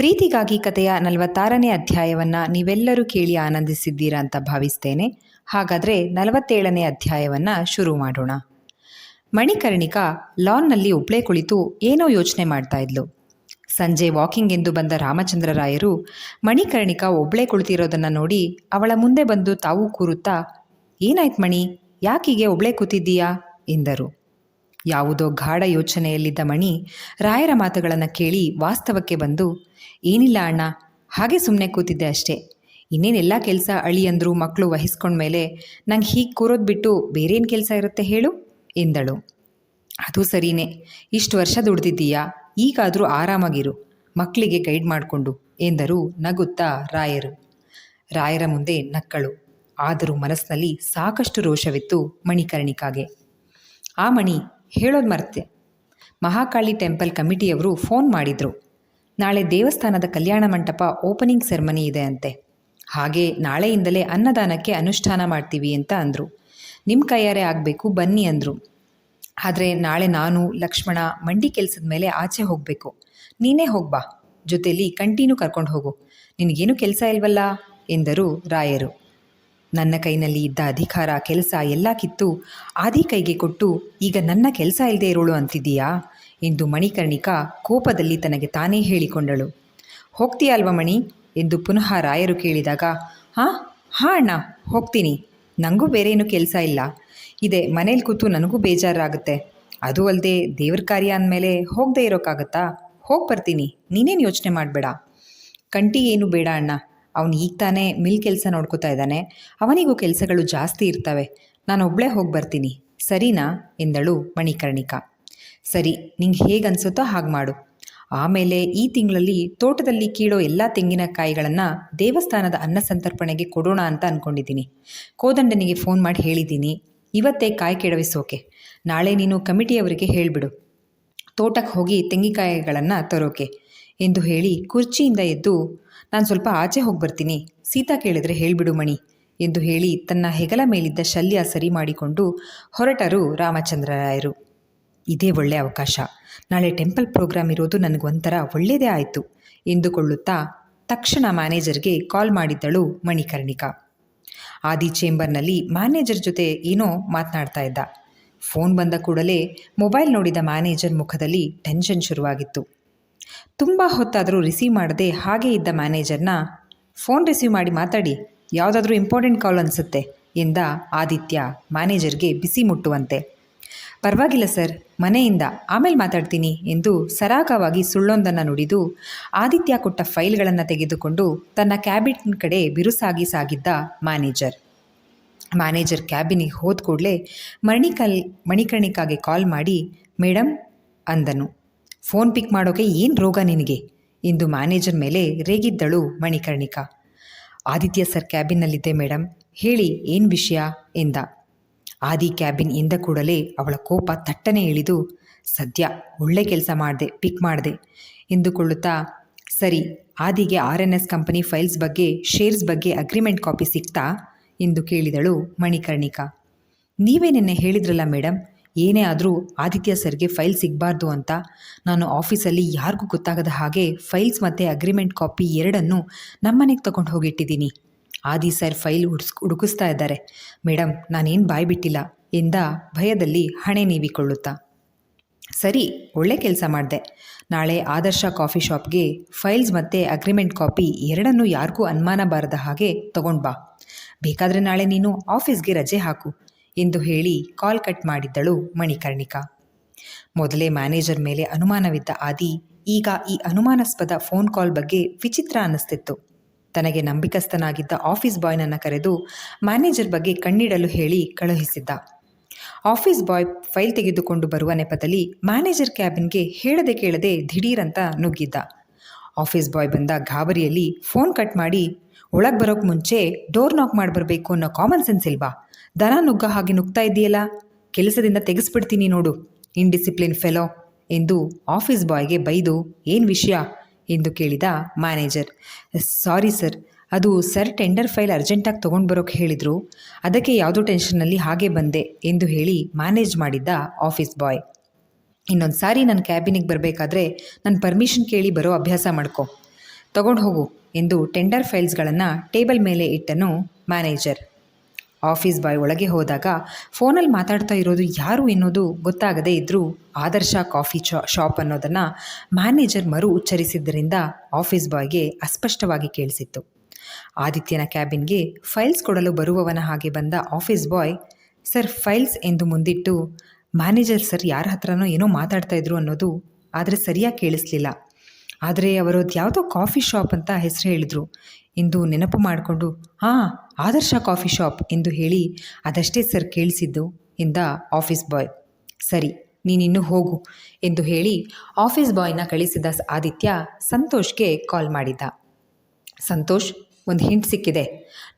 ಪ್ರೀತಿಗಾಗಿ ಕಥೆಯ ನಲವತ್ತಾರನೇ ಅಧ್ಯಾಯವನ್ನು ನೀವೆಲ್ಲರೂ ಕೇಳಿ ಆನಂದಿಸಿದ್ದೀರಾ ಅಂತ ಭಾವಿಸ್ತೇನೆ. ಹಾಗಾದರೆ ನಲವತ್ತೇಳನೇ ಅಧ್ಯಾಯವನ್ನು ಶುರು ಮಾಡೋಣ. ಮಣಿಕರ್ಣಿಕಾ ಲಾನ್ನಲ್ಲಿ ಒಬ್ಳೇ ಕುಳಿತು ಏನೋ ಯೋಚನೆ ಮಾಡ್ತಾ ಇದ್ಲು. ಸಂಜೆ ವಾಕಿಂಗ್ ಎಂದು ಬಂದ ರಾಮಚಂದ್ರರಾಯರು ಮಣಿಕರ್ಣಿಕಾ ಒಬ್ಳೆ ಕುಳಿತಿರೋದನ್ನು ನೋಡಿ ಅವಳ ಮುಂದೆ ಬಂದು ತಾವು ಕೂರುತ್ತಾ, ಏನಾಯ್ತು ಮಣಿ, ಯಾಕೀಗೆ ಒಬ್ಳೆ ಕೂತಿದ್ದೀಯಾ? ಎಂದರು. ಯಾವುದೋ ಗಾಢ ಯೋಚನೆಯಲ್ಲಿದ್ದ ಮಣಿ ರಾಯರ ಮಾತುಗಳನ್ನು ಕೇಳಿ ವಾಸ್ತವಕ್ಕೆ ಬಂದು ಏನಿಲ್ಲ ಅಣ್ಣ, ಹಾಗೆ ಸುಮ್ಮನೆ ಕೂತಿದ್ದೆ ಅಷ್ಟೇ. ಇನ್ನೇನೆಲ್ಲ ಕೆಲಸ ಅಳಿ ಅಳಿಯಂದ್ರು ಮಕ್ಕಳು ವಹಿಸ್ಕೊಂಡ್ಮೇಲೆ ನಂಗೆ ಹೀಗೆ ಕೂರೋದು ಬಿಟ್ಟು ಬೇರೇನು ಕೆಲಸ ಇರುತ್ತೆ ಹೇಳು? ಎಂದಳು. ಅದು ಸರಿನೇ. ಇಷ್ಟು ವರ್ಷ ದುಡ್ದಿದ್ದೀಯಾ ಈಗಾದರೂ ಆರಾಮಾಗಿರು. ಮಕ್ಕಳಿಗೆ ಗೈಡ್ ಮಾಡಿಕೊಂಡು ಎಂದರು ನಗುತ್ತಾ ರಾಯರು. ರಾಯರ ಮುಂದೆ ನಕ್ಕಳು. ಆದರೂ ಮನಸ್ಸಿನಲ್ಲಿ ಸಾಕಷ್ಟು ರೋಷವಿತ್ತು ಮಣಿಕರ್ಣಿಕಾಗೆ. ಆ ಮಣಿ ಹೇಳೋದು ಮರ್ತೆ. ಮಹಾಕಾಳಿ ಟೆಂಪಲ್ ಕಮಿಟಿಯವರು ಫೋನ್ ಮಾಡಿದರು. ನಾಳೆ ದೇವಸ್ಥಾನದ ಕಲ್ಯಾಣ ಮಂಟಪ ಓಪನಿಂಗ್ ಸೆರೆಮನಿ ಇದೆ ಅಂತೆ. ಹಾಗೆ ನಾಳೆಯಿಂದಲೇ ಅನ್ನದಾನಕ್ಕೆ ಅನುಷ್ಠಾನ ಮಾಡ್ತೀವಿ ಅಂತ ಅಂದರು. ನಿಮ್ಮ ಕೈಯಾರೆ ಆಗಬೇಕು, ಬನ್ನಿ ಅಂದರು. ಆದರೆ ನಾಳೆ ನಾನು, ಲಕ್ಷ್ಮಣ ಮಂಡಿ ಕೆಲಸದ ಮೇಲೆ ಆಚೆ ಹೋಗಬೇಕು. ನೀನೇ ಹೋಗ್ಬಾ ಜೊತೆಯಲ್ಲಿ ಕಂಟಿನ್ಯೂ ಕರ್ಕೊಂಡು ಹೋಗು. ನಿನಗೇನು ಕೆಲಸ ಇಲ್ವಲ್ಲ? ಎಂದರು ರಾಯರು. ನನ್ನ ಕೈನಲ್ಲಿ ಇದ್ದ ಅಧಿಕಾರ, ಕೆಲಸ ಎಲ್ಲ ಕಿತ್ತು ಆದಿ ಕೈಗೆ ಕೊಟ್ಟು, ಈಗ ನನ್ನ ಕೆಲಸ ಇಲ್ಲದೆ ಇರೋಳು ಅಂತಿದ್ದೀಯಾ? ಎಂದು ಮಣಿಕರ್ಣಿಕಾ ಕೋಪದಲ್ಲಿ ತನಗೆ ತಾನೇ ಹೇಳಿಕೊಂಡಳು. ಹೋಗ್ತೀಯಲ್ವ ಮಣಿ? ಎಂದು ಪುನಃ ರಾಯರು ಕೇಳಿದಾಗ, ಹಾಂ ಹಾಂ ಅಣ್ಣ, ಹೋಗ್ತೀನಿ. ನನಗೂ ಬೇರೇನು ಕೆಲಸ ಇಲ್ಲ. ಇದೆ, ಮನೇಲಿ ಕೂತು ನನಗೂ ಬೇಜಾರಾಗುತ್ತೆ. ಅದು ಅಲ್ಲದೆ ದೇವ್ರ ಕಾರ್ಯ ಅಂದಮೇಲೆ ಹೋಗದೆ ಇರೋಕ್ಕಾಗತ್ತಾ ಹೋಗಿ ಬರ್ತೀನಿ. ನೀನೇನು ಯೋಚನೆ ಮಾಡಬೇಡ. ಕಂಟಿ ಏನು ಬೇಡ ಅಣ್ಣ. ಅವನು ಈಗ ತಾನೇ ಮಿಲ್ ಕೆಲಸ ನೋಡ್ಕೋತಾ ಇದ್ದಾನೆ. ಅವನಿಗೂ ಕೆಲಸಗಳು ಜಾಸ್ತಿ ಇರ್ತವೆ. ನಾನು ಒಬ್ಬಳೇ ಹೋಗಿ ಬರ್ತೀನಿ. ಸರಿನಾ? ಎಂದಳು ಮಣಿಕರ್ಣಿಕಾ. ಸರಿ, ನಿಂಗೆ ಹೇಗೆ ಅನಿಸುತ್ತೋ ಹಾಗೆ ಮಾಡು. ಆಮೇಲೆ ಈ ತಿಂಗಳಲ್ಲಿ ತೋಟದಲ್ಲಿ ಕೀಳೋ ಎಲ್ಲ ತೆಂಗಿನಕಾಯಿಗಳನ್ನು ದೇವಸ್ಥಾನದ ಅನ್ನ ಸಂತರ್ಪಣೆಗೆ ಕೊಡೋಣ ಅಂತ ಅಂದ್ಕೊಂಡಿದ್ದೀನಿ ಕೋದಂಡನಿಗೆ ಫೋನ್ ಮಾಡಿ ಹೇಳಿದ್ದೀನಿ ಇವತ್ತೇ ಕಾಯಿ ಕೆಡವಿಸೋಕೆ. ನಾಳೆ ನೀನು ಕಮಿಟಿಯವರಿಗೆ ಹೇಳಿಬಿಡು. ತೋಟಕ್ಕೆ ಹೋಗಿ ತೆಂಗಿನಕಾಯಿಗಳನ್ನು ತರೋಕೆ. ಎಂದು ಹೇಳಿ ಕುರ್ಚಿಯಿಂದ ಎದ್ದು, ನಾನು ಸ್ವಲ್ಪ ಆಚೆ ಹೋಗಿ ಬರ್ತೀನಿ. ಸೀತಾ ಕೇಳಿದರೆ ಹೇಳಿಬಿಡು ಮಣಿ. ಎಂದು ಹೇಳಿ ತನ್ನ ಹೆಗಲ ಮೇಲಿದ್ದ ಶಲ್ಯ ಸರಿ ಮಾಡಿಕೊಂಡು ಹೊರಟರು ರಾಮಚಂದ್ರರಾಯರು. ಇದೇ ಒಳ್ಳೆ ಅವಕಾಶ. ನಾಳೆ ಟೆಂಪಲ್ ಪ್ರೋಗ್ರಾಮ್ ಇರೋದು ನನಗೊಂಥರ ಒಳ್ಳೆಯದೇ ಆಯಿತು, ಎಂದುಕೊಳ್ಳುತ್ತಾ ತಕ್ಷಣ ಮ್ಯಾನೇಜರ್ಗೆ ಕಾಲ್ ಮಾಡಿದ್ದಳು ಮಣಿಕರ್ಣಿಕಾ. ಆದಿ ಚೇಂಬರ್ನಲ್ಲಿ ಮ್ಯಾನೇಜರ್ ಜೊತೆ ಏನೋ ಮಾತನಾಡ್ತಾ ಇದ್ದ. ಫೋನ್ ಬಂದ ಕೂಡಲೇ ಮೊಬೈಲ್ ನೋಡಿದ ಮ್ಯಾನೇಜರ್ ಮುಖದಲ್ಲಿ ಟೆನ್ಷನ್ ಶುರುವಾಗಿತ್ತು. ತುಂಬ ಹೊತ್ತಾದರೂ ರಿಸೀವ್ ಮಾಡದೆ ಹಾಗೆ ಇದ್ದ ಮ್ಯಾನೇಜರ್ನ, ಫೋನ್ ರಿಸೀವ್ ಮಾಡಿ ಮಾತಾಡಿ, ಯಾವುದಾದ್ರೂ ಇಂಪಾರ್ಟೆಂಟ್ ಕಾಲ್ ಅನಿಸುತ್ತೆ, ಎಂದ ಆದಿತ್ಯ ಮ್ಯಾನೇಜರ್ಗೆ ಬಿಸಿ ಮುಟ್ಟುವಂತೆ. ಪರವಾಗಿಲ್ಲ ಸರ್. ಮನೆಯಿಂದ ಆಮೇಲೆ ಮಾತಾಡ್ತೀನಿ ಎಂದು ಸರಾಗವಾಗಿ ಸುಳ್ಳೊಂದನ್ನು ನುಡಿದು ಆದಿತ್ಯ ಕೊಟ್ಟ ಫೈಲ್ಗಳನ್ನು ತೆಗೆದುಕೊಂಡು ತನ್ನ ಕ್ಯಾಬಿನ್ ಕಡೆ ಬಿರುಸಾಗಿ ಸಾಗಿದ್ದ ಮ್ಯಾನೇಜರ್. ಮ್ಯಾನೇಜರ್ ಕ್ಯಾಬಿನಿಗೆ ಹೋದ ಕೂಡಲೇ ಮಣಿಕಲ್, ಮಣಿಕರ್ಣಿಕಾಗೆ ಕಾಲ್ ಮಾಡಿ ಮೇಡಮ್ ಅಂದನು. ಫೋನ್ ಪಿಕ್ ಮಾಡೋಕೆ ಏನು ರೋಗ ನಿನಗೆ? ಎಂದು ಮ್ಯಾನೇಜರ್ ಮೇಲೆ ರೇಗಿದ್ದಳು ಮಣಿಕರ್ಣಿಕಾ. ಆದಿತ್ಯ ಸರ್ ಕ್ಯಾಬಿನ್ನಲ್ಲಿದ್ದೆ ಮೇಡಮ್ ಹೇಳಿ, ಏನು ವಿಷಯ? ಎಂದ. ಆದಿ ಕ್ಯಾಬಿನ್ ಎಂದ ಕೂಡಲೇ ಅವಳ ಕೋಪ ತಟ್ಟನೆ ಇಳಿದು, ಸದ್ಯ ಒಳ್ಳೆ ಕೆಲಸ ಮಾಡಿದೆ ಪಿಕ್ ಮಾಡಿದೆ. ಎಂದುಕೊಳ್ಳುತ್ತಾ, ಸರಿ, ಆದಿಗೆ R N S company files ಬಗ್ಗೆ ಶೇರ್ಸ್ ಬಗ್ಗೆ ಅಗ್ರಿಮೆಂಟ್ ಕಾಪಿ ಸಿಕ್ತಾ? ಎಂದು ಕೇಳಿದಳು ಮಣಿಕರ್ಣಿಕಾ. ನೀವೇ ನಿನ್ನೆ ಹೇಳಿದ್ರಲ್ಲ ಮೇಡಮ್ ಏನೇ ಆದರೂ ಆದಿತ್ಯ ಸರ್ಗೆ ಫೈಲ್ ಸಿಗಬಾರ್ದು ಅಂತ. ನಾನು ಆಫೀಸಲ್ಲಿ ಯಾರಿಗೂ ಗೊತ್ತಾಗದ ಹಾಗೆ ಫೈಲ್ಸ್ ಮತ್ತು ಅಗ್ರಿಮೆಂಟ್ ಕಾಪಿ ಎರಡನ್ನು ನಮ್ಮನೆಗೆ ತಗೊಂಡು ಹೋಗಿಟ್ಟಿದ್ದೀನಿ. ಆದಿ ಸರ್ ಫೈಲ್ ಹುಡ್ಸ್ ಹುಡುಕಿಸ್ತಾ ಇದ್ದಾರೆ. ಮೇಡಮ್ ನಾನೇನು ಬಾಯ್ ಬಿಟ್ಟಿಲ್ಲ. ಎಂದ ಭಯದಲ್ಲಿ ಹಣೆ ನೀವಿಕೊಳ್ಳುತ್ತಾ? ಸರಿ, ಒಳ್ಳೆ ಕೆಲಸ ಮಾಡಿದೆ. ನಾಳೆ ಆದರ್ಶ ಕಾಫಿ ಶಾಪ್ಗೆ ಫೈಲ್ಸ್ ಮತ್ತು ಅಗ್ರಿಮೆಂಟ್ ಕಾಪಿ ಎರಡನ್ನೂ ಯಾರಿಗೂ ಅನುಮಾನ ಬಾರದ ಹಾಗೆ ತಗೊಂಡು ಬಾ. ಬೇಕಾದರೆ ನಾಳೆ ನೀನು ಆಫೀಸ್ಗೆ ರಜೆ ಹಾಕು, ಎಂದು ಹೇಳಿ ಕಾಲ್ ಕಟ್ ಮಾಡಿದ್ದಳು ಮಣಿಕರ್ಣಿಕಾ. ಮೊದಲೇ ಮ್ಯಾನೇಜರ್ ಮೇಲೆ ಅನುಮಾನವಿದ್ದ ಆದಿ ಈಗ ಈ ಅನುಮಾನಾಸ್ಪದ ಫೋನ್ ಕಾಲ್ ಬಗ್ಗೆ ವಿಚಿತ್ರ ಅನ್ನಿಸ್ತಿತ್ತು ತನಗೆ ನಂಬಿಕಸ್ಥನಾಗಿದ್ದ ಆಫೀಸ್ ಬಾಯ್ನನ್ನು ಕರೆದು ಮ್ಯಾನೇಜರ್ ಬಗ್ಗೆ ಕಣ್ಣಿಡಲು ಹೇಳಿ ಕಳುಹಿಸಿದ್ದ. ಆಫೀಸ್ ಬಾಯ್ ಫೈಲ್ ತೆಗೆದುಕೊಂಡು ಬರುವ ನೆಪದಲ್ಲಿ ಮ್ಯಾನೇಜರ್ ಕ್ಯಾಬಿನ್ಗೆ ಹೇಳದೆ ಕೇಳದೆ ದಿಢೀರಂತ ನುಗ್ಗಿದ್ದ. ಆಫೀಸ್ ಬಾಯ್ ಬಂದ ಗಾಬರಿಯಲ್ಲಿ ಫೋನ್ ಕಟ್ ಮಾಡಿ, ಒಳಗೆ ಬರೋಕ್ಕೆ ಮುಂಚೆ ಡೋರ್ ನಾಕ್ ಮಾಡಿ ಬರಬೇಕು ಅನ್ನೋ ಕಾಮನ್ ಸೆನ್ಸ್ ಇಲ್ವಾ? ದನ ನುಗ್ಗ ಹಾಗೆ ನುಗ್ತಾ ಇದೆಯಲ್ಲ ಕೆಲಸದಿಂದ ತೆಗೆಸ್ಬಿಡ್ತೀನಿ ನೋಡು, ಇನ್ಡಿಸಿಪ್ಲಿನ್ ಫೆಲೋ ಎಂದು ಆಫೀಸ್ ಬಾಯ್ಗೆ ಬೈದು, ಏನು ವಿಷಯ? ಎಂದು ಕೇಳಿದ ಮ್ಯಾನೇಜರ್. ಸಾರಿ ಸರ್, ಅದು ಸರ್ ಟೆಂಡರ್ ಫೈಲ್ ಅರ್ಜೆಂಟಾಗಿ ತೊಗೊಂಡು ಬರೋಕ್ಕೆ ಹೇಳಿದರು. ಅದಕ್ಕೆ ಯಾವುದೋ ಟೆನ್ಷನ್ನಲ್ಲಿ ಹಾಗೆ ಬಂದೆ, ಎಂದು ಹೇಳಿ ಮ್ಯಾನೇಜ್ ಮಾಡಿದ್ದ ಆಫೀಸ್ ಬಾಯ್. ಇನ್ನೊಂದು ಸಾರಿ ನನ್ನ ಕ್ಯಾಬಿನಿಗೆ ಬರಬೇಕಾದ್ರೆ ನನ್ನ ಪರ್ಮಿಷನ್ ಕೇಳಿ ಬರೋ ಅಭ್ಯಾಸ ಮಾಡ್ಕೊ. ತಗೊಂಡು ಹೋಗು, ಎಂದು ಟೆಂಡರ್ ಫೈಲ್ಸ್ಗಳನ್ನು ಟೇಬಲ್ ಮೇಲೆ ಇಟ್ಟನು ಮ್ಯಾನೇಜರ್. ಆಫೀಸ್ ಬಾಯ್ ಒಳಗೆ ಹೋದಾಗ ಫೋನಲ್ಲಿ ಮಾತಾಡ್ತಾ ಇರೋದು ಯಾರು ಎನ್ನುವುದು ಗೊತ್ತಾಗದೇ ಇದ್ದರೂ ಆದರ್ಶ ಕಾಫಿ ಶಾಪ್ ಅನ್ನೋದನ್ನು ಮ್ಯಾನೇಜರ್ ಮರು ಉಚ್ಚರಿಸಿದ್ದರಿಂದ ಆಫೀಸ್ ಬಾಯ್ಗೆ ಅಸ್ಪಷ್ಟವಾಗಿ ಕೇಳಿಸಿತ್ತು. ಆದಿತ್ಯನ ಕ್ಯಾಬಿನ್ಗೆ ಫೈಲ್ಸ್ ಕೊಡಲು ಬರುವವನ ಹಾಗೆ ಬಂದ ಆಫೀಸ್ ಬಾಯ್, ಸರ್, ಫೈಲ್ಸ್ ಎಂದು ಮುಂದಿಟ್ಟು ಮ್ಯಾನೇಜರ್ ಸರ್ ಯಾರ ಹತ್ರನೋ ಏನೋ ಮಾತಾಡ್ತಾ ಇದ್ರು ಅನ್ನೋದು ಆದರೆ ಸರಿಯಾಗಿ ಕೇಳಿಸ್ಲಿಲ್ಲ. ಆದರೆ ಅವರು ಯಾವುದೋ ಕಾಫಿ ಶಾಪ್ ಅಂತ ಹೆಸರು ಹೇಳಿದರು. ಎಂದು ನೆನಪು ಮಾಡಿಕೊಂಡು, ಹಾಂ, ಆದರ್ಶ ಕಾಫಿ ಶಾಪ್ ಎಂದು ಹೇಳಿ ಅದಷ್ಟೇ ಸರ್ ಕೇಳಿಸಿದ್ದು ಎಂದ ಆಫೀಸ್ ಬಾಯ್. ಸರಿ, ನೀನಿನ್ನೂ ಹೋಗು ಎಂದು ಹೇಳಿ ಆಫೀಸ್ ಬಾಯ್ನ ಕಳಿಸಿದ ಆದಿತ್ಯ ಸಂತೋಷ್ಗೆ ಕಾಲ್ ಮಾಡಿದ್ದ. ಸಂತೋಷ್, ಒಂದು ಹಿಂಟ್ ಸಿಕ್ಕಿದೆ.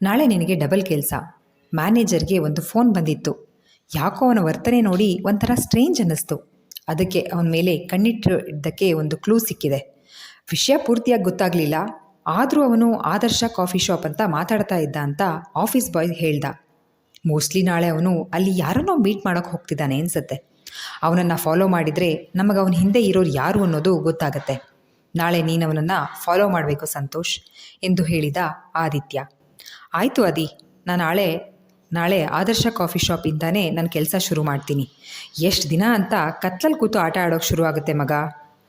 ನಾಳೆ ನಿನಗೆ ಡಬಲ್ ಕೆಲಸ. ಮ್ಯಾನೇಜರ್ಗೆ ಒಂದು ಫೋನ್ ಬಂದಿತ್ತು. ಯಾಕೋ ಅವನ ವರ್ತನೆ ನೋಡಿ ಒಂಥರ ಸ್ಟ್ರೇಂಜ್ ಅನ್ನಿಸ್ತು. ಅದಕ್ಕೆ ಅವನ ಮೇಲೆ ಕಣ್ಣಿಟ್ಟಿದ್ದಕ್ಕೆ ಒಂದು ಕ್ಲೂ ಸಿಕ್ಕಿದೆ. ವಿಷಯ ಪೂರ್ತಿಯಾಗಿ ಗೊತ್ತಾಗಲಿಲ್ಲ. ಆದರೂ ಅವನು ಆದರ್ಶ ಕಾಫಿ ಶಾಪ್ ಅಂತ ಮಾತಾಡ್ತಾ ಇದ್ದ ಅಂತ ಆಫೀಸ್ ಬಾಯ್ ಹೇಳ್ದ. ಮೋಸ್ಟ್ಲಿ ನಾಳೆ ಅವನು ಅಲ್ಲಿ ಯಾರನ್ನೋ ಮೀಟ್ ಮಾಡೋಕೆ ಹೋಗ್ತಿದ್ದಾನೆ ಅನಿಸುತ್ತೆ. ಅವನನ್ನು ಫಾಲೋ ಮಾಡಿದರೆ ನಮಗೆ ಅವನ ಹಿಂದೆ ಇರೋರು ಯಾರು ಅನ್ನೋದು ಗೊತ್ತಾಗತ್ತೆ. ನಾಳೆ ನೀನು ಅವನನ್ನು ಫಾಲೋ ಮಾಡಬೇಕು ಸಂತೋಷ್ ಎಂದು ಹೇಳಿದ ಆದಿತ್ಯ. ಆಯಿತು ಅದಿ ನಾನು ನಾಳೆ ನಾಳೆ ಆದರ್ಶ ಕಾಫಿ ಶಾಪಿಂದಾನೇ ನನ್ನ ಕೆಲಸ ಶುರು ಮಾಡ್ತೀನಿ. ಎಷ್ಟು ದಿನ ಅಂತ ಕತ್ಲಲ್ಲಿ ಕೂತು ಆಟ ಆಡೋಕ್ಕೆ ಶುರು ಆಗುತ್ತೆ ಮಗ.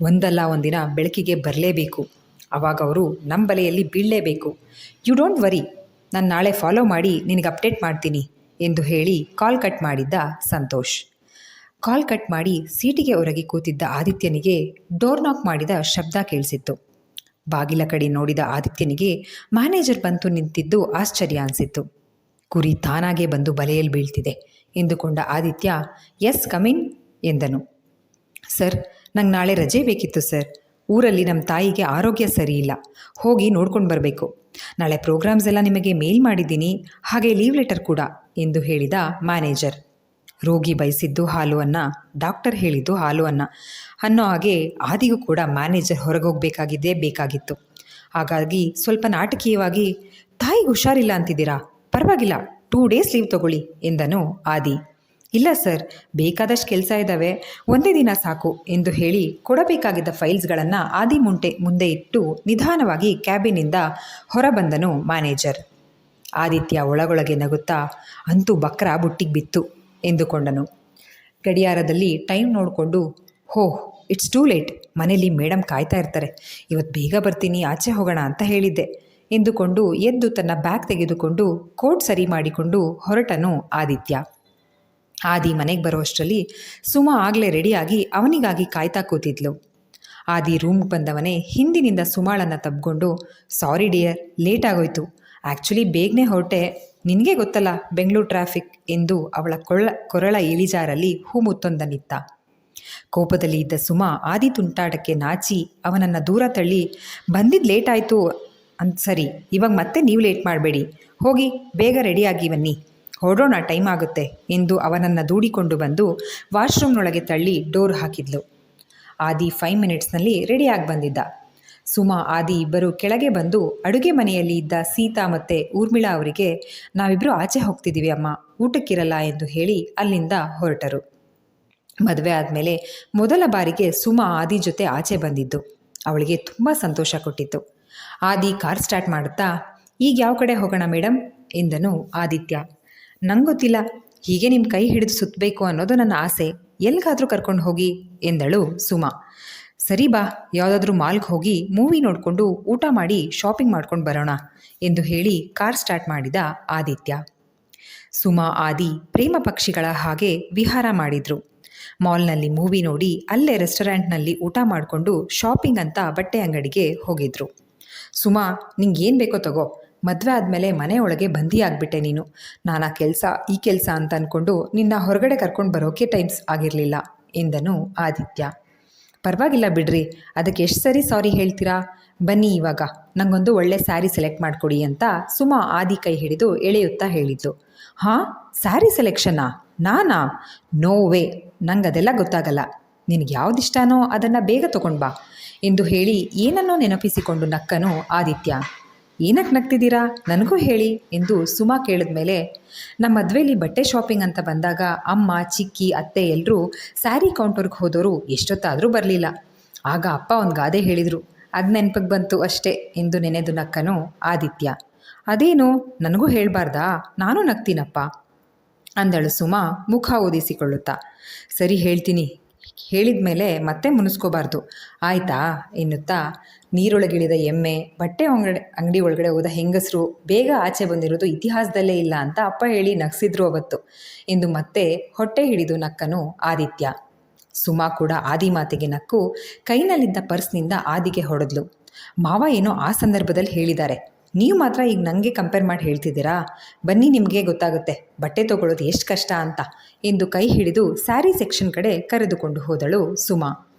ಒಂದಲ್ಲ ಒಂದಿನ ಬೆಳಕಿಗೆ ಬರಲೇಬೇಕು. ಆವಾಗ ಅವರು ನಮ್ಮ ಬಲೆಯಲ್ಲಿ ಬೀಳಲೇಬೇಕು ಯು ಡೋಂಟ್ ವರಿ ನಾನು ನಾಳೆ ಫಾಲೋ ಮಾಡಿ ನಿನಗೆ ಅಪ್ಡೇಟ್ ಮಾಡ್ತೀನಿ, ಎಂದು ಹೇಳಿ ಕಾಲ್ ಕಟ್ ಮಾಡಿದ್ದ ಸಂತೋಷ್. ಕಾಲ್ ಕಟ್ ಮಾಡಿ ಸೀಟಿಗೆ ಹೊರಗೆ ಕೂತಿದ್ದ ಆದಿತ್ಯನಿಗೆ ಡೋರ್ ನಾಕ್ ಮಾಡಿದ ಶಬ್ದ ಕೇಳಿಸಿತ್ತು. ಬಾಗಿಲ ಕಡೆ ನೋಡಿದ ಆದಿತ್ಯನಿಗೆ ಮ್ಯಾನೇಜರ್ ಬಂತು ನಿಂತಿದ್ದು ಆಶ್ಚರ್ಯ ಅನಿಸಿತ್ತು. ಕುರಿ ತಾನಾಗೆ ಬಂದು ಬಲೆಯಲ್ಲಿ ಬೀಳ್ತಿದೆ, ಎಂದುಕೊಂಡ ಆದಿತ್ಯ ಎಸ್ ಕಮಿನ್ ಎಂದನು. ಸರ್ ನಂಗೆ ನಾಳೆ ರಜೆ ಬೇಕಿತ್ತು ಸರ್ ಊರಲ್ಲಿ ನಮ್ಮ ತಾಯಿಗೆ ಆರೋಗ್ಯ ಸರಿಯಿಲ್ಲ ಹೋಗಿ ನೋಡ್ಕೊಂಡು ಬರಬೇಕು. ನಾಳೆ ಪ್ರೋಗ್ರಾಮ್ಸ್ ಎಲ್ಲ ನಿಮಗೆ ಮೇಲ್ ಮಾಡಿದ್ದೀನಿ. ಹಾಗೆ ಲೀವ್ ಲೆಟರ್ ಕೂಡ ಎಂದು ಹೇಳಿದ ಮ್ಯಾನೇಜರ್. ರೋಗಿ ಬಯಸಿದ್ದು ಹಾಲು ಅನ್ನ, ಡಾಕ್ಟರ್ ಹೇಳಿದ್ದು ಹಾಲು ಅನ್ನ ಅನ್ನೋ ಹಾಗೆ ಆದಿಗೂ ಕೂಡ ಮ್ಯಾನೇಜರ್ ಹೊರಗೋಗ್ಬೇಕಾಗಿದ್ದೇ ಬೇಕಾಗಿತ್ತು. ಹಾಗಾಗಿ ಸ್ವಲ್ಪ ನಾಟಕೀಯವಾಗಿ, ತಾಯಿಗೆ ಹುಷಾರಿಲ್ಲ ಅಂತಿದ್ದೀರಾ? ಪರವಾಗಿಲ್ಲ. ಟೂ ಡೇಸ್ ಲೀವ್ ತಗೊಳ್ಳಿ ಎಂದನು ಆದಿ. ಇಲ್ಲ ಸರ್, ಬೇಕಾದಷ್ಟು ಕೆಲಸ ಇದ್ದಾವೆ ಒಂದೇ ದಿನ ಸಾಕು ಎಂದು ಹೇಳಿ ಕೊಡಬೇಕಾಗಿದ್ದ ಫೈಲ್ಸ್ಗಳನ್ನು ಆದಿ ಮುಂಟೆ ಮುಂದೆ ಇಟ್ಟು ನಿಧಾನವಾಗಿ ಕ್ಯಾಬಿನಿಂದ ಹೊರಬಂದನು ಮ್ಯಾನೇಜರ್. ಆದಿತ್ಯ ಒಳಗೊಳಗೆ ನಗುತ್ತಾ, ಅಂತೂ ಬಕ್ರ ಬುಟ್ಟಿಗೆ ಬಿತ್ತು, ಎಂದುಕೊಂಡನು. ಗಡಿಯಾರದಲ್ಲಿ ಟೈಮ್ ನೋಡಿಕೊಂಡು, ಹೋ, ಇಟ್ಸ್ ಟೂ ಲೇಟ್, ಮನೇಲಿ ಮೇಡಮ್ ಕಾಯ್ತಾ ಇರ್ತಾರೆ. ಇವತ್ತು ಬೇಗ ಬರ್ತೀನಿ, ಆಚೆ ಹೋಗೋಣ ಅಂತ ಹೇಳಿದ್ದೆ, ಎಂದುಕೊಂಡು ಎದ್ದು ತನ್ನ ಬ್ಯಾಗ್ ತೆಗೆದುಕೊಂಡು ಕೋಟ್ ಸರಿ ಮಾಡಿಕೊಂಡು ಹೊರಟನು ಆದಿತ್ಯ. ಆದಿ ಮನೆಗೆ ಬರುವಷ್ಟರಲ್ಲಿ ಸುಮಾ ಆಗಲೇ ರೆಡಿಯಾಗಿ ಅವನಿಗಾಗಿ ಕಾಯ್ತಾ ಕೂತಿದ್ಲು. ಆದಿ ರೂಮ್ಗೆ ಬಂದವನೇ ಹಿಂದಿನಿಂದ ಸುಮಾಳನ್ನು ತಬ್ಕೊಂಡು, ಸಾರಿ ಡಿಯರ್, ಲೇಟ್ ಆಗೋಯ್ತು. ಆ್ಯಕ್ಚುಲಿ ಬೇಗನೆ ಹೊರಟೆ. ನಿನಗೆ ಗೊತ್ತಲ್ಲ, ಬೆಂಗಳೂರು ಟ್ರಾಫಿಕ್ ಎಂದು ಅವಳ ಕೊಳ್ಳ ಕೊರಳ ಇಳಿಜಾರಲ್ಲಿ ಹೂ ಮುತ್ತೊಂದನಿತ್ತ ಕೋಪದಲ್ಲಿ ಇದ್ದ ಸುಮಾ ಆದಿ ತುಂಟಾಟಕ್ಕೆ ನಾಚಿ ಅವನನ್ನು ದೂರ ತಳ್ಳಿ ಬಂದಿದ್ದು ಲೇಟ್ ಆಯಿತು. ಅಂತ ಸರಿ, ಇವಾಗ ಮತ್ತೆ ನೀವು ಲೇಟ್ ಮಾಡಬೇಡಿ. ಹೋಗಿ, ಬೇಗ ರೆಡಿಯಾಗಿ ಬನ್ನಿ. ಹೊರಡೋಣ ಟೈಮ್ ಆಗುತ್ತೆ ಎಂದು ಅವನನ್ನು ದೂಡಿಕೊಂಡು ಬಂದು ವಾಶ್ರೂಮ್ನೊಳಗೆ ತಳ್ಳಿ ಡೋರ್ ಹಾಕಿದ್ಲು. ಆದಿ ಫೈವ್ ಮಿನಿಟ್ಸ್ನಲ್ಲಿ ರೆಡಿಯಾಗಿ ಬಂದಿದ್ದ. ಸುಮಾ, ಆದಿ ಇಬ್ಬರು ಕೆಳಗೆ ಬಂದು ಅಡುಗೆ ಮನೆಯಲ್ಲಿ ಇದ್ದ ಸೀತಾ ಮತ್ತು ಊರ್ಮಿಳಾ ಅವರಿಗೆ ನಾವಿಬ್ಬರು ಆಚೆ ಹೋಗ್ತಿದ್ದೀವಿ ಅಮ್ಮ, ಊಟಕ್ಕಿರಲ್ಲ ಎಂದು ಹೇಳಿ ಅಲ್ಲಿಂದ ಹೊರಟರು. ಮದುವೆ ಆದಮೇಲೆ ಮೊದಲ ಬಾರಿಗೆ ಸುಮಾ ಆದಿ ಜೊತೆ ಆಚೆ ಬಂದಿದ್ದು. ಅವಳಿಗೆ ತುಂಬ ಸಂತೋಷ ಕೊಟ್ಟಿತ್ತು. ಆದಿ ಕಾರ್ ಸ್ಟಾರ್ಟ್ ಮಾಡುತ್ತಾ, ಈಗ ಯಾವ ಕಡೆ ಹೋಗೋಣ ಮೇಡಮ್ ಎಂದನು ಆದಿತ್ಯ. ನಂಗೆ ಗೊತ್ತಿಲ್ಲ. ಹೀಗೆ ನಿಮ್ಮ ಕೈ ಹಿಡಿದು ಸುತ್ತಬೇಕು ಅನ್ನೋದು ನನ್ನ ಆಸೆ. ಎಲ್ಲಿಗಾದರೂ ಕರ್ಕೊಂಡು ಹೋಗಿ, ಎಂದಳು ಸುಮಾ. ಸರಿ ಬಾ, ಯಾವುದಾದ್ರೂ ಮಾಲ್ಗೆ ಹೋಗಿ ಮೂವಿ ನೋಡಿಕೊಂಡು ಊಟ ಮಾಡಿ ಶಾಪಿಂಗ್ ಮಾಡ್ಕೊಂಡು ಬರೋಣ, ಎಂದು ಹೇಳಿ ಕಾರ್ ಸ್ಟಾರ್ಟ್ ಮಾಡಿದ ಆದಿತ್ಯ. ಸುಮಾ, ಆದಿ ಪ್ರೇಮ ಪಕ್ಷಿಗಳ ಹಾಗೆ ವಿಹಾರ ಮಾಡಿದರು. ಮಾಲ್ನಲ್ಲಿ ಮೂವಿ ನೋಡಿ ಅಲ್ಲೇ ರೆಸ್ಟೋರೆಂಟ್ನಲ್ಲಿ ಊಟ ಮಾಡಿಕೊಂಡು ಶಾಪಿಂಗ್ ಅಂತ ಬಟ್ಟೆ ಅಂಗಡಿಗೆ ಹೋಗಿದ್ರು. ಸುಮಾ, ನಿಂಗೆ ಏನು ಬೇಕೋ ತಗೋ. ಮದುವೆ ಆದಮೇಲೆ ಮನೆಯೊಳಗೆ ಬಂದಿ ಆಗಿಬಿಟ್ಟೆ ನೀನು. ನಾನು ಆ ಕೆಲಸ, ಈ ಕೆಲಸ ಅಂತ ಅಂದ್ಕೊಂಡು ನಿನ್ನ ಹೊರಗಡೆ ಕರ್ಕೊಂಡು ಬರೋಕೆ ಟೈಮ್ಸ್ ಆಗಿರಲಿಲ್ಲ, ಎಂದನು ಆದಿತ್ಯ. ಪರವಾಗಿಲ್ಲ ಬಿಡ್ರಿ, ಅದಕ್ಕೆ ಎಷ್ಟು ಸರಿ ಸಾರಿ ಹೇಳ್ತೀರಾ? ಬನ್ನಿ ಇವಾಗ ನನಗೊಂದು ಒಳ್ಳೆ ಸ್ಯಾರಿ ಸೆಲೆಕ್ಟ್ ಮಾಡಿಕೊಡಿ ಅಂತ ಸುಮಾ ಆದಿ ಕೈ ಹಿಡಿದು ಎಳೆಯುತ್ತಾ ಹೇಳಿದ್ದು. ಹಾಂ ಸ್ಯಾರಿ ಸೆಲೆಕ್ಷನ್ನಾ ನಾನಾ? ನೋ ವೇ ನಂಗೆ ಅದೆಲ್ಲ ಗೊತ್ತಾಗಲ್ಲ. ನಿನಗೆ ಯಾವುದಿಷ್ಟನೋ ಅದನ್ನು ಬೇಗ ತಗೊಂಡು ಬಾ, ಎಂದು ಹೇಳಿ ಏನನ್ನೋ ನೆನಪಿಸಿಕೊಂಡು ನಕ್ಕನು ಆದಿತ್ಯ. ಏನಕ್ಕೆ ನಗ್ತಿದ್ದೀರಾ? ನನಗೂ ಹೇಳಿ ಎಂದು ಸುಮಾ ಕೇಳಿದ್ಮೇಲೆ, ನಮ್ಮ ಮದುವೆಯಲ್ಲಿ ಬಟ್ಟೆ ಶಾಪಿಂಗ್ ಅಂತ ಬಂದಾಗ ಅಮ್ಮ, ಚಿಕ್ಕಿ, ಅತ್ತೆ ಎಲ್ಲರೂ ಸ್ಯಾರಿ ಕೌಂಟರ್ಗೆ ಹೋದವರು ಎಷ್ಟೊತ್ತಾದರೂ ಬರಲಿಲ್ಲ. ಆಗ ಅಪ್ಪ ಒಂದು ಗಾದೆ ಹೇಳಿದರು, ಅದು ನೆನಪಿಗೆ ಬಂತು ಅಷ್ಟೇ ಎಂದು ನೆನೆದು ನಕ್ಕನು ಆದಿತ್ಯ. ಅದೇನು? ನನಗೂ ಹೇಳಬಾರ್ದಾ? ನಾನು ನಗ್ತೀನಪ್ಪ ಅಂದಳು ಸುಮಾ ಮುಖ ಓದಿಸಿಕೊಳ್ಳುತ್ತಾ. ಸರಿ ಹೇಳ್ತೀನಿ. ಹೇಳಿದ ಮೇಲೆ ಮತ್ತೆ ಮುನಿಸ್ಕೋಬಾರ್ದು. ಆಯ್ತಾ? ಎನ್ನುತ್ತಾ ನೀರೊಳಗಿಳಿದ ಎಮ್ಮೆ, ಬಟ್ಟೆ ಅಂಗಡಿ ಅಂಗಡಿ ಒಳಗಡೆ ಹೋದ ಹೆಂಗಸರು ಬೇಗ ಆಚೆ ಬಂದಿರೋದು ಇತಿಹಾಸದಲ್ಲೇ ಇಲ್ಲ ಅಂತ ಅಪ್ಪ ಹೇಳಿ ನಗಿಸಿದ್ರು ಅವತ್ತು. ಎಂದು ಮತ್ತೆ ಹೊಟ್ಟೆ ಹಿಡಿದು ನಕ್ಕನು ಆದಿತ್ಯ. ಸುಮಾ ಕೂಡ ಆದಿ ಮಾತಿಗೆ ನಕ್ಕು ಕೈನಲ್ಲಿದ್ದ ಪರ್ಸ್ನಿಂದ ಆದಿಗೆ ಹೊಡೆದ್ಲು. ಮಾವ ಏನೋ ಆ ಸಂದರ್ಭದಲ್ಲಿ ಹೇಳಿದ್ದಾರೆ. ನೀವು ಮಾತ್ರ ಈಗ ನನಗೆ ಕಂಪೇರ್ ಮಾಡಿ ಹೇಳ್ತಿದ್ದೀರಾ? ಬನ್ನಿ ನಿಮಗೆ ಗೊತ್ತಾಗುತ್ತೆ. ಬಟ್ಟೆ ತೊಗೊಳ್ಳೋದು ಎಷ್ಟು ಕಷ್ಟ ಅಂತ. ಎಂದು ಕೈ ಹಿಡಿದು ಸ್ಯಾರಿ ಸೆಕ್ಷನ್ ಕಡೆ ಕರೆದುಕೊಂಡು ಹೋದಳು ಸುಮಾ.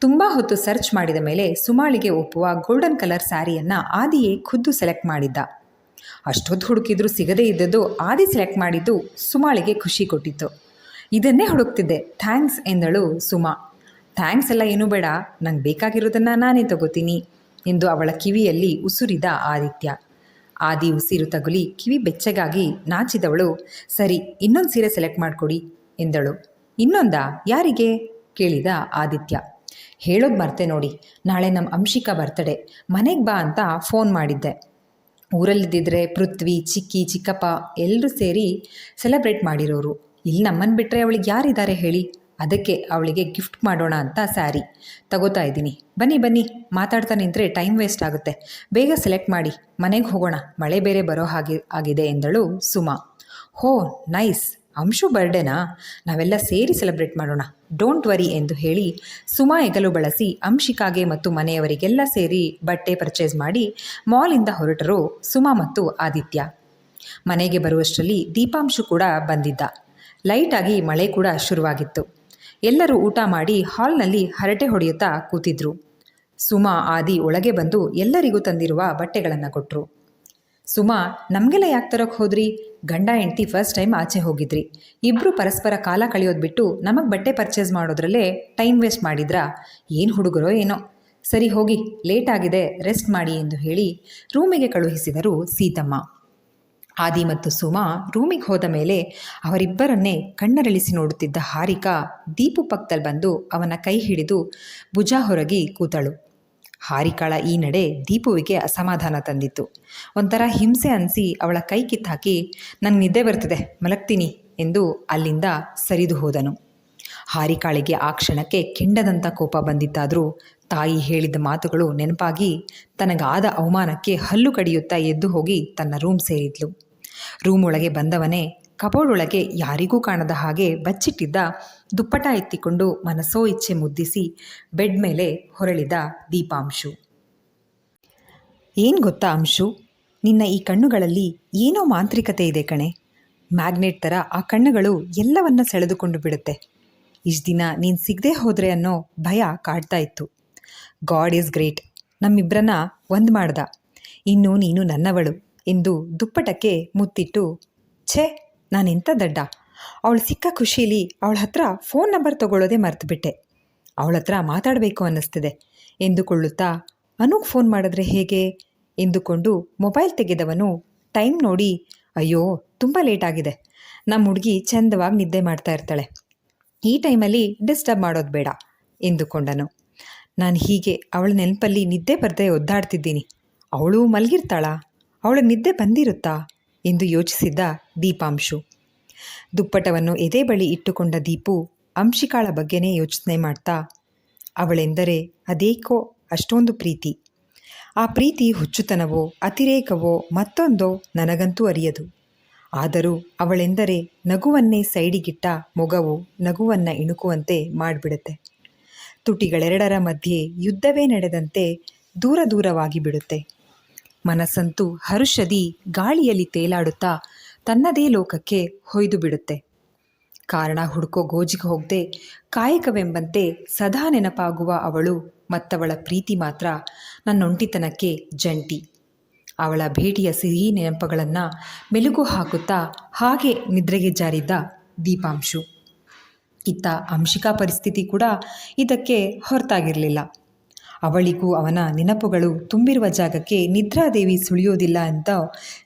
ತುಂಬ ಹೊತ್ತು ಸರ್ಚ್ ಮಾಡಿದ ಮೇಲೆ ಸುಮಾಳಿಗೆ ಒಪ್ಪುವ ಗೋಲ್ಡನ್ ಕಲರ್ ಸ್ಯಾರಿಯನ್ನು ಆದಿಯೇ ಖುದ್ದು ಸೆಲೆಕ್ಟ್ ಮಾಡಿದ್ದ. ಅಷ್ಟೊತ್ತು ಹುಡುಕಿದ್ರೂ ಸಿಗದೇ ಇದ್ದದ್ದು ಆದಿ ಸೆಲೆಕ್ಟ್ ಮಾಡಿದ್ದು ಸುಮಾಳಿಗೆ ಖುಷಿ ಕೊಟ್ಟಿತ್ತು. ಇದನ್ನೇ ಹುಡುಕ್ತಿದ್ದೆ. ಥ್ಯಾಂಕ್ಸ್ ಎಂದಳು ಸುಮಾ. ಥ್ಯಾಂಕ್ಸ್ ಎಲ್ಲ ಏನೂ ಬೇಡ. ನಂಗೆ ಬೇಕಾಗಿರೋದನ್ನು ನಾನೇ ತಗೋತೀನಿ. ಎಂದು ಅವಳ ಕಿವಿಯಲ್ಲಿ ಉಸುರಿದ ಆದಿತ್ಯ. ಆದಿ ಉಸಿರು ತಗುಲಿ ಕಿವಿ ಬೆಚ್ಚಗಾಗಿ ನಾಚಿದವಳು, ಸರಿ, ಇನ್ನೊಂದು ಸೀರೆ ಸೆಲೆಕ್ಟ್ ಮಾಡಿಕೊಡಿ, ಎಂದಳು. ಇನ್ನೊಂದಾ? ಯಾರಿಗೆ? ಕೇಳಿದ ಆದಿತ್ಯ. ಹೇಳೋದು ಮರ್ತೆ ನೋಡಿ, ನಾಳೆ ನಮ್ಮ ಅಂಶಿಕಾ ಬರ್ತಡೆ, ಮನೆಗೆ ಬಾ ಅಂತ ಫೋನ್ ಮಾಡಿದ್ದೆ. ಊರಲ್ಲಿದ್ದಿದ್ರೆ ಪೃಥ್ವಿ, ಚಿಕ್ಕಿ, ಚಿಕ್ಕಪ್ಪ ಎಲ್ಲರೂ ಸೇರಿ ಸೆಲೆಬ್ರೇಟ್ ಮಾಡಿರೋರು. ಇಲ್ಲಿ ನಮ್ಮನ್ನು ಬಿಟ್ಟರೆ ಅವಳಿಗೆ ಯಾರಿದ್ದಾರೆ ಹೇಳಿ? ಅದಕ್ಕೆ ಅವಳಿಗೆ ಗಿಫ್ಟ್ ಮಾಡೋಣ ಅಂತ ಸ್ಯಾರಿ ತಗೋತಾ ಇದ್ದೀನಿ. ಬನ್ನಿ ಬನ್ನಿ. ಮಾತಾಡ್ತಾ ನಿಂತರೆ ಟೈಮ್ ವೇಸ್ಟ್ ಆಗುತ್ತೆ. ಬೇಗ ಸೆಲೆಕ್ಟ್ ಮಾಡಿ. ಮನೆಗೆ ಹೋಗೋಣ. ಮಳೆ ಬೇರೆ ಬರೋ ಹಾಗೆ ಆಗಿದೆ ಎಂದಳು ಸುಮಾ. ಹೋ, ನೈಸ್. ಅಂಶು ಬರ್ಡೇನಾ? ನಾವೆಲ್ಲ ಸೇರಿ ಸೆಲೆಬ್ರೇಟ್ ಮಾಡೋಣ. ಡೋಂಟ್ ವರಿ ಎಂದು ಹೇಳಿ ಸುಮಾ ಎಗಲು ಬಳಸಿ ಅಂಶಿಕಾಗೆ ಮತ್ತು ಮನೆಯವರಿಗೆಲ್ಲ ಸೇರಿ ಬಟ್ಟೆ ಪರ್ಚೇಸ್ ಮಾಡಿ ಮಾಲಿಂದ ಹೊರಟರು ಸುಮಾ ಮತ್ತು ಆದಿತ್ಯ. ಮನೆಗೆ ಬರುವಷ್ಟರಲ್ಲಿ ದೀಪಾಂಶು ಕೂಡ ಬಂದಿದ್ದ. ಲೈಟಾಗಿ ಮಳೆ ಕೂಡ ಶುರುವಾಗಿತ್ತು. ಎಲ್ಲರೂ ಊಟ ಮಾಡಿ ಹಾಲ್ನಲ್ಲಿ ಹರಟೆ ಹೊಡೆಯುತ್ತಾ ಕೂತಿದ್ರು. ಸುಮಾ ಆದಿ ಒಳಗೆ ಬಂದು ಎಲ್ಲರಿಗೂ ತಂದಿರುವ ಬಟ್ಟೆಗಳನ್ನು ಕೊಟ್ಟರು ಸುಮಾ, ನಮಗೆಲ್ಲ ಯಾಕೆ ತರೋಕೆ ಹೋದ್ರಿ? ಗಂಡ, ಹೆಂಡ್ತಿ ಫಸ್ಟ್ ಟೈಮ್ ಆಚೆ ಹೋಗಿದ್ರಿ. ಇಬ್ಬರು ಪರಸ್ಪರ ಕಾಲ ಕಳೆಯೋದು ಬಿಟ್ಟು ನಮಗೆ ಬಟ್ಟೆ ಪರ್ಚೇಸ್ ಮಾಡೋದ್ರಲ್ಲೇ ಟೈಮ್ ವೇಸ್ಟ್ ಮಾಡಿದ್ರಾ? ಏನು ಹುಡುಗರೋ ಏನೋ. ಸರಿ ಹೋಗಿ ಲೇಟ್ ಆಗಿದೆ ರೆಸ್ಟ್ ಮಾಡಿ ಎಂದು ಹೇಳಿ ರೂಮಿಗೆ ಕಳುಹಿಸಿದರು ಸೀತಮ್ಮ. ಆದಿ ಮತ್ತು ಸುಮಾ ರೂಮಿಗೆ ಹೋದ ಮೇಲೆ ಅವರಿಬ್ಬರನ್ನೇ ಕಣ್ಣರಳಿಸಿ ನೋಡುತ್ತಿದ್ದ ಹಾರಿಕಾ ದೀಪು ಪಕ್ಕದಲ್ಲಿ ಬಂದು ಅವನ ಕೈ ಹಿಡಿದು ಭುಜ ಹೊರಗಿ ಕೂತಳು. ಹಾರಿಕಾಳ ಈ ನಡೆ ದೀಪುವಿಗೆ ಅಸಮಾಧಾನ ತಂದಿತ್ತು. ಒಂಥರ ಹಿಂಸೆ ಅನಿಸಿ ಅವಳ ಕೈ ಕಿತ್ತಾಕಿ ನನ್ನ ನಿದ್ದೆ ಬರ್ತದೆ, ಮಲಗ್ತೀನಿ ಎಂದು ಅಲ್ಲಿಂದ ಸರಿದು ಹೋದನು. ಹಾರಿಕಾಳಿಗೆ ಆ ಕ್ಷಣಕ್ಕೆ ಕೆಂಡದಂಥ ಕೋಪ ಬಂದಿತ್ತಾದರೂ ತಾಯಿ ಹೇಳಿದ ಮಾತುಗಳು ನೆನಪಾಗಿ ತನಗಾದ ಅವಮಾನಕ್ಕೆ ಹಲ್ಲು ಕಡಿಯುತ್ತಾ ಎದ್ದು ಹೋಗಿ ತನ್ನ ರೂಮ್ ಸೇರಿದ್ಲು. ರೂಮ್ ಒಳಗೆ ಬಂದವನೇ ಕಬೋರ್ಡೊಳಗೆ ಯಾರಿಗೂ ಕಾಣದ ಹಾಗೆ ಬಚ್ಚಿಟ್ಟಿದ್ದ ದುಪ್ಪಟ ಎತ್ತಿಕೊಂಡು ಮನಸೋ ಇಚ್ಛೆ ಮುದ್ದಿಸಿ ಬೆಡ್ ಮೇಲೆ ಹೊರಳಿದ ದೀಪಾಂಶು. ಏನು ಗೊತ್ತಾ ಅಂಶು, ನಿನ್ನ ಈ ಕಣ್ಣುಗಳಲ್ಲಿ ಏನೋ ಮಾಂತ್ರಿಕತೆ ಇದೆ ಕಣೆ. ಮ್ಯಾಗ್ನೆಟ್ ಥರ ಆ ಕಣ್ಣುಗಳು ಎಲ್ಲವನ್ನ ಸೆಳೆದುಕೊಂಡು ಬಿಡುತ್ತೆ. ಇಷ್ಟು ದಿನ ನೀನು ಸಿಗದೆ ಹೋದರೆ ಅನ್ನೋ ಭಯ ಕಾಡ್ತಾ ಇತ್ತು. God is great. ನಮ್ಮಿಬ್ಬರನ್ನ ಒಂದು ಮಾಡ್ದ. ಇನ್ನು ನೀನು ನನ್ನವಳು ಎಂದು ದುಪ್ಪಟಕ್ಕೆ ಮುತ್ತಿಟ್ಟು, ಛೇ ನಾನೆಂಥ ದಡ್ಡ. ಅವಳು ಸಿಕ್ಕ ಖುಷೀಲಿ ಅವಳ ಹತ್ರ ಫೋನ್ ನಂಬರ್ ತಗೊಳ್ಳೋದೇ ಮರ್ತುಬಿಟ್ಟೆ. ಅವಳ ಹತ್ರ ಮಾತಾಡಬೇಕು ಅನ್ನಿಸ್ತಿದೆ ಎಂದುಕೊಳ್ಳುತ್ತಾ ಅನುಗ್ ಫೋನ್ ಮಾಡಿದ್ರೆ ಹೇಗೆ? ಎಂದುಕೊಂಡು ಮೊಬೈಲ್ ತೆಗೆದವನು ಟೈಮ್ ನೋಡಿ, ಅಯ್ಯೋ, ತುಂಬ ಲೇಟ್ ಆಗಿದೆ. ನಮ್ಮ ಹುಡುಗಿ ಚಂದವಾಗಿ ನಿದ್ದೆ ಮಾಡ್ತಾ ಇರ್ತಾಳೆ. ಈ ಟೈಮಲ್ಲಿ ಡಿಸ್ಟರ್ಬ್ ಮಾಡೋದು ಬೇಡ ಎಂದುಕೊಂಡನು. ನಾನು ಹೀಗೆ ಅವಳ ನೆನಪಲ್ಲಿ ನಿದ್ದೆ ಬರದೆ ಒದ್ದಾಡ್ತಿದ್ದೀನಿ. ಅವಳು ಮಲಗಿರ್ತಾಳಾ? ಅವಳ ನಿದ್ದೆ ಬಂದಿರುತ್ತಾ? ಎಂದು ಯೋಚಿಸಿದ್ದ ದೀಪಾಂಶು. ದುಪ್ಪಟವನ್ನು ಎದೆ ಬಳಿ ಇಟ್ಟುಕೊಂಡ ದೀಪು ಅಂಶಿಕಾಳ ಬಗ್ಗೆನೇ ಯೋಚನೆ ಮಾಡ್ತಾ, ಅವಳೆಂದರೆ ಅದೇಕೋ ಅಷ್ಟೊಂದು ಪ್ರೀತಿ. ಆ ಪ್ರೀತಿ ಹುಚ್ಚುತನವೋ, ಅತಿರೇಕವೋ ಮತ್ತೊಂದೋ ನನಗಂತೂ ಅರಿಯದು. ಆದರೂ ಅವಳೆಂದರೆ ನಗುವನ್ನೇ ಸೈಡಿಗಿಟ್ಟ ಮೊಗವು ನಗುವನ್ನು ಇಣುಕುವಂತೆ ಮಾಡಿಬಿಡುತ್ತೆ. ತುಟಿಗಳೆರಡರ ಮಧ್ಯೆ ಯುದ್ಧವೇ ನಡೆದಂತೆ ದೂರ ದೂರವಾಗಿ ಬಿಡುತ್ತೆ. ಮನಸ್ಸಂತೂ ಹರುಷದಿ ಗಾಳಿಯಲ್ಲಿ ತೇಲಾಡುತ್ತಾ ತನ್ನದೇ ಲೋಕಕ್ಕೆ ಹೊಯ್ದು ಬಿಡುತ್ತೆ. ಕಾರಣ ಹುಡುಕೋ ಗೋಜಿಗೆ ಹೋಗದೆ ಕಾಯಕವೆಂಬಂತೆ ಸದಾ ನೆನಪಾಗುವ ಅವಳು ಮತ್ತವಳ ಪ್ರೀತಿ ಮಾತ್ರ ನನ್ನೊಂಟಿತನಕ್ಕೆ ಜಂಟಿ. ಅವಳ ಭೇಟಿಯ ಸಿಹಿ ನೆನಪುಗಳನ್ನು ಮೆಲುಕು ಹಾಕುತ್ತಾ ಹಾಗೆ ನಿದ್ರೆಗೆ ಜಾರಿದ್ದ ದೀಪಾಂಶು. ಇತ್ತ ಅಂಶಿಕಾ ಪರಿಸ್ಥಿತಿ ಕೂಡ ಇದಕ್ಕೆ ಹೊರತಾಗಿರಲಿಲ್ಲ. ಅವಳಿಗೂ ಅವನ ನೆನಪುಗಳು ತುಂಬಿರುವ ಜಾಗಕ್ಕೆ ನಿದ್ರಾದೇವಿ ಸುಳಿಯೋದಿಲ್ಲ ಅಂತ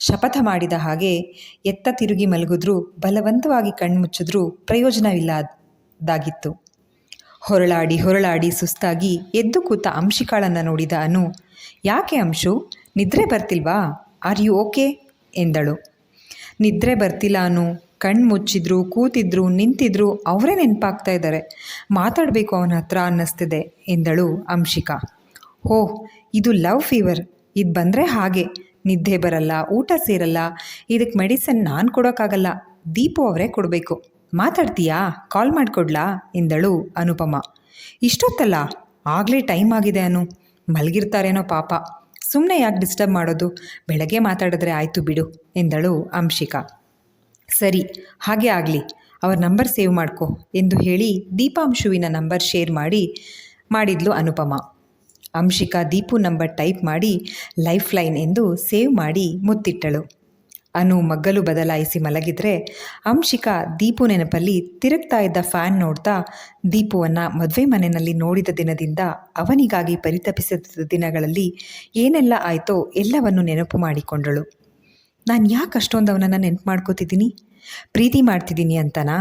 ಶಪಥ ಮಾಡಿದ ಹಾಗೆ ಎತ್ತ ತಿರುಗಿ ಮಲಗಿದ್ರೂ ಬಲವಂತವಾಗಿ ಕಣ್ಮುಚ್ಚಿದ್ರೂ ಪ್ರಯೋಜನವಿಲ್ಲದಾಗಿತ್ತು. ಹೊರಳಾಡಿ ಹೊರಳಾಡಿ ಸುಸ್ತಾಗಿ ಎದ್ದು ಕೂತ ಅಂಶಿಕಾಳನ್ನು ನೋಡಿದ ಅನು ಯಾಕೆ ಅಂಶು? ನಿದ್ರೆ ಬರ್ತಿಲ್ವಾ? ಆರ್ ಯು ಓಕೆ ಎಂದಳು. ನಿದ್ರೆ ಬರ್ತಿಲ್ಲ ಅನು. ಕಣ್ಣು ಮುಚ್ಚಿದ್ರು, ಕೂತಿದ್ರು, ನಿಂತಿದ್ರು, ಅವರೇ ನೆನಪಾಗ್ತಾ ಇದ್ದಾರೆ ಮಾತಾಡಬೇಕು ಅವನ ಹತ್ರ ಅನ್ನಿಸ್ತಿದೆ ಎಂದಳು ಅಂಶಿಕಾ. ಹೋ, ಇದು ಲವ್ ಫೀವರ್. ಇದು ಬಂದರೆ ಹಾಗೆ. ನಿದ್ದೆ ಬರಲ್ಲ, ಊಟ ಸೇರಲ್ಲ. ಇದಕ್ಕೆ ಮೆಡಿಸನ್ ನಾನು ಕೊಡೋಕ್ಕಾಗಲ್ಲ. ದೀಪು ಅವರೇ ಕೊಡಬೇಕು. ಮಾತಾಡ್ತೀಯಾ? ಕಾಲ್ ಮಾಡಿಕೊಡ್ಲಾ? ಎಂದಳು ಅನುಪಮ. ಇಷ್ಟೊತ್ತಲ್ಲ? ಆಗಲೇ ಟೈಮ್ ಆಗಿದೆ ಅನು. ಮಲಗಿರ್ತಾರೇನೋ ಪಾಪ. ಸುಮ್ಮನೆ ಯಾಕೆ ಡಿಸ್ಟರ್ಬ್ ಮಾಡೋದು? ಬೆಳಗ್ಗೆ ಮಾತಾಡಿದ್ರೆ ಆಯಿತು ಬಿಡು, ಎಂದಳು ಅಂಶಿಕಾ. ಸರಿ, ಹಾಗೆ ಆಗಲಿ. ಅವ್ರ ನಂಬರ್ ಸೇವ್ ಮಾಡ್ಕೊ, ಎಂದು ಹೇಳಿ ದೀಪಾಂಶುವಿನ ನಂಬರ್ ಶೇರ್ ಮಾಡಿ, ಮಾಡಿದ್ಲು ಅನುಪಮ. ಅಂಶಿಕಾ ದೀಪು ನಂಬರ್ ಟೈಪ್ ಮಾಡಿ ಲೈಫ್ ಲೈನ್ ಎಂದು ಸೇವ್ ಮಾಡಿ ಮುತ್ತಿಟ್ಟಳು. ಅನು ಮಗ್ಗಲು ಬದಲಾಯಿಸಿ ಮಲಗಿದ್ರೆ ಅಂಶಿಕಾ ದೀಪು ನೆನಪಲ್ಲಿ ತಿರುಗ್ತಾ ಇದ್ದ ಫ್ಯಾನ್ ನೋಡ್ತಾ ದೀಪುವನ್ನು ಮದುವೆ ಮನೆಯಲ್ಲಿ ನೋಡಿದ ದಿನದಿಂದ ಅವನಿಗಾಗಿ ಪರಿತಪಿಸಿದ ದಿನಗಳಲ್ಲಿ ಏನೆಲ್ಲ ಆಯಿತೋ ಎಲ್ಲವನ್ನು ನೆನಪು ಮಾಡಿಕೊಂಡಳು. ನಾನು ಯಾಕೆ ಅಷ್ಟೊಂದು ಅವನನ್ನು ನೆನಪು ಮಾಡ್ಕೋತಿದ್ದೀನಿ? ಪ್ರೀತಿ ಮಾಡ್ತಿದ್ದೀನಿ ಅಂತನಾ?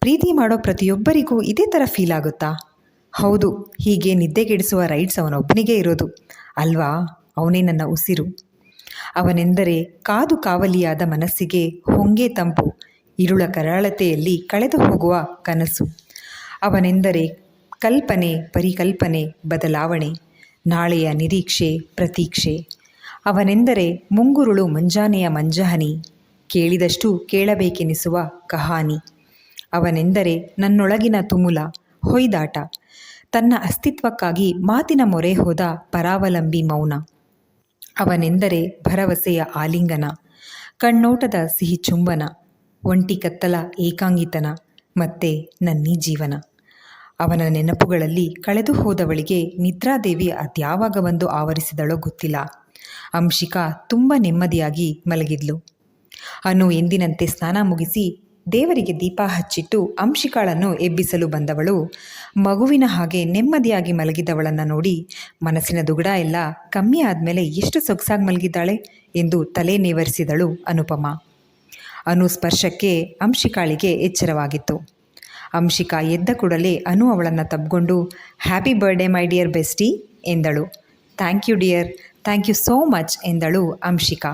ಪ್ರೀತಿ ಮಾಡೋ ಪ್ರತಿಯೊಬ್ಬರಿಗೂ ಇದೇ ಥರ ಫೀಲ್ ಆಗುತ್ತಾ? ಹೌದು, ಹೀಗೆ ನಿದ್ದೆಗೆಡಿಸುವ ರೈಟ್ಸ್ ಅವನೊಬ್ಬನಿಗೆ ಇರೋದು. ಅಲ್ವಾ? ಅವನೇ ನನ್ನ ಉಸಿರು. ಅವನೆಂದರೆ ಕಾದು ಕಾವಲಿಯಾದ ಮನಸ್ಸಿಗೆ ಹೊಂಗೆ ತಂಪು, ಇರುಳ ಕರಾಳತೆಯಲ್ಲಿ ಕಳೆದು ಹೋಗುವ ಕನಸು. ಅವನೆಂದರೆ ಕಲ್ಪನೆ, ಪರಿಕಲ್ಪನೆ, ಬದಲಾವಣೆ, ನಾಳೆಯ ನಿರೀಕ್ಷೆ, ಪ್ರತೀಕ್ಷೆ. ಅವನೆಂದರೆ ಮುಂಗುರುಳು ಮುಂಜಾನೆಯ ಮಂಜಹನಿ, ಕೇಳಿದಷ್ಟು ಕೇಳಬೇಕೆನಿಸುವ ಕಹಾನಿ. ಅವನೆಂದರೆ ನನ್ನೊಳಗಿನ ತುಮುಲ, ಹೊಯ್ದಾಟ. ತನ್ನ ಅಸ್ತಿತ್ವಕ್ಕಾಗಿ ಮಾತಿನ ಮೊರೆ ಹೋದ ಪರಾವಲಂಬಿ ಮೌನ. ಅವನೆಂದರೆ ಭರವಸೆಯ ಆಲಿಂಗನ, ಕಣ್ಣೋಟದ ಸಿಹಿ ಚುಂಬನ, ಒಂಟಿ ಕತ್ತಲ ಏಕಾಂಗಿತನ, ಮತ್ತೆ ನನ್ನೀ ಜೀವನ. ಅವನ ನೆನಪುಗಳಲ್ಲಿ ಕಳೆದು ಹೋದವಳಿಗೆ ನಿದ್ರಾದೇವಿ ಅದ್ಯಾವಾಗ ಬಂದು ಆವರಿಸಿದಳೋ ಗೊತ್ತಿಲ್ಲ. ಅಂಶಿಕಾ ತುಂಬ ನೆಮ್ಮದಿಯಾಗಿ ಮಲಗಿದ್ಲು. ಅನು ಎಂದಿನಂತೆ ಸ್ನಾನ ಮುಗಿಸಿ ದೇವರಿಗೆ ದೀಪ ಹಚ್ಚಿಟ್ಟು ಅಂಶಿಕಾಳನ್ನು ಎಬ್ಬಿಸಲು ಬಂದವಳು. ಮಗುವಿನ ಹಾಗೆ ನೆಮ್ಮದಿಯಾಗಿ ಮಲಗಿದವಳನ್ನು ನೋಡಿ ಮನಸ್ಸಿನ ದುಗುಡ ಎಲ್ಲ ಕಮ್ಮಿ ಆದಮೇಲೆ ಎಷ್ಟು ಸೊಗಸಾಗಿ ಮಲಗಿದ್ದಾಳೆ ಎಂದು ತಲೆ ನೇವರಿಸಿದಳು ಅನುಪಮ. ಅನು ಸ್ಪರ್ಶಕ್ಕೆ ಅಂಶಿಕಾಳಿಗೆ ಎಚ್ಚರವಾಗಿತ್ತು. ಅಂಶಿಕಾ ಎದ್ದ ಕೂಡಲೇ ಅನು ಅವಳನ್ನು ತಬ್ಕೊಂಡು happy birthday my dear bestie ಎಂದಳು. Thank you dear thank you so much ಎಂದಳು ಅಂಶಿಕಾ.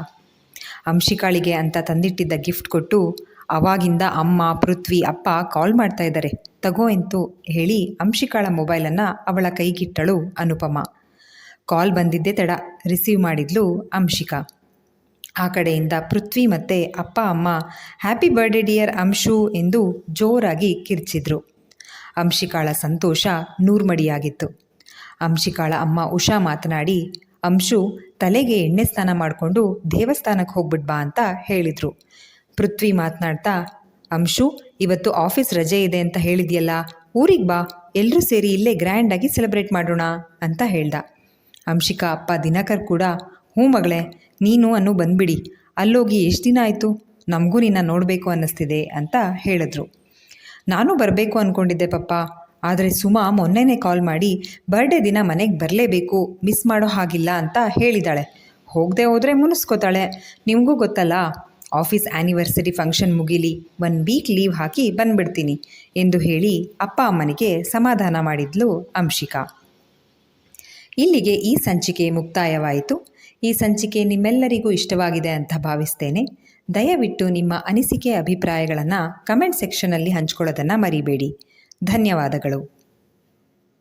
ಅಂಶಿಕಾಳಿಗೆ ಅಂತ ತಂದಿಟ್ಟಿದ್ದ ಗಿಫ್ಟ್ ಕೊಟ್ಟು ಅವಾಗಿಂದ ಅಮ್ಮ, ಪೃಥ್ವಿ, ಅಪ್ಪ ಕಾಲ್ ಮಾಡ್ತಾ ಇದ್ದಾರೆ. ತಗೋ ಎಂತು ಹೇಳಿ ಅಂಶಿಕಾಳ ಮೊಬೈಲನ್ನು ಅವಳ ಕೈಗಿಟ್ಟಳು ಅನುಪಮ. ಕಾಲ್ ಬಂದಿದ್ದೇ ತಡ ರಿಸೀವ್ ಮಾಡಿದ್ಲು ಅಂಶಿಕಾ. ಆ ಕಡೆಯಿಂದ ಪೃಥ್ವಿ ಮತ್ತು ಅಪ್ಪ, ಅಮ್ಮ ಹ್ಯಾಪಿ ಬರ್ಡೇ ಡಿಯರ್ ಅಂಶು ಎಂದು ಜೋರಾಗಿ ಕಿರ್ಚಿದ್ರು. ಅಂಶಿಕಾಳ ಸಂತೋಷ ನೂರ್ಮಡಿಯಾಗಿತ್ತು. ಅಂಶಿಕಾಳ ಅಮ್ಮ ಉಷಾ ಮಾತನಾಡಿ, ಅಂಶು, ತಲೆಗೆ ಎಣ್ಣೆ ಸ್ನಾನ ಮಾಡಿಕೊಂಡು ದೇವಸ್ಥಾನಕ್ಕೆ ಹೋಗ್ಬಿಡ್ಬಾ ಅಂತ ಹೇಳಿದರು. ಪೃಥ್ವಿ ಮಾತನಾಡ್ತಾ, ಅಂಶು, ಇವತ್ತು ಆಫೀಸ್ ರಜೆ ಇದೆ ಅಂತ ಹೇಳಿದ್ಯಲ್ಲ, ಊರಿಗೆ ಬಾ ಎಲ್ಲರೂ ಸೇರಿ ಇಲ್ಲೇ ಗ್ರ್ಯಾಂಡಾಗಿ ಸೆಲೆಬ್ರೇಟ್ ಮಾಡೋಣ ಅಂತ ಹೇಳ್ದ. ಅಂಶಿಕಾ ಅಪ್ಪ ದಿನಕರ್ ಕೂಡ, ಹ್ಞೂ ಮಗಳೇ, ನೀನು ಅನ್ನು ಬಂದ್ಬಿಡಿ, ಅಲ್ಲೋಗಿ ಎಷ್ಟು ದಿನ ಆಯಿತು, ನಮಗೂ ನಿನ್ನ ನೋಡಬೇಕು ಅನ್ನಿಸ್ತಿದೆ ಅಂತ ಹೇಳಿದ್ರು. ನಾನು ಬರಬೇಕು ಅಂದ್ಕೊಂಡಿದ್ದೆ ಪಪ್ಪ, ಆದರೆ ಸುಮಾ ಮೊನ್ನೆನೇ ಕಾಲ್ ಮಾಡಿ ಬರ್ಡೇ ದಿನ ಮನೆಗೆ ಬರಲೇಬೇಕು ಮಿಸ್ ಮಾಡೋ ಹಾಗಿಲ್ಲ ಅಂತ ಹೇಳಿದಾಳೆ. ಹೋಗದೆ ಹೋದರೆ ಮುನಿಸ್ಕೋತಾಳೆ, ನಿಮಗೂ ಗೊತ್ತಲ್ಲ ಆಫೀಸ್ ಆ್ಯನಿವರ್ಸರಿ ಫಂಕ್ಷನ್ ಮುಗಿಲಿ ಒನ್ ವೀಕ್ ಲೀವ್ ಹಾಕಿ ಬಂದ್ಬಿಡ್ತೀನಿ ಎಂದು ಹೇಳಿ ಅಪ್ಪ ಅಮ್ಮನಿಗೆ ಸಮಾಧಾನ ಮಾಡಿದ್ಲು ಅಂಶಿಕಾ. ಇಲ್ಲಿಗೆ ಈ ಸಂಚಿಕೆ ಮುಕ್ತಾಯವಾಯಿತು. ಈ ಸಂಚಿಕೆ ನಿಮ್ಮೆಲ್ಲರಿಗೂ ಇಷ್ಟವಾಗಿದೆ ಅಂತ ಭಾವಿಸ್ತೇನೆ. ದಯವಿಟ್ಟು ನಿಮ್ಮ ಅನಿಸಿಕೆ, ಅಭಿಪ್ರಾಯಗಳನ್ನು ಕಮೆಂಟ್ ಸೆಕ್ಷನಲ್ಲಿ ಹಂಚ್ಕೊಳ್ಳೋದನ್ನು ಮರಿಬೇಡಿ. ಧನ್ಯವಾದಗಳು.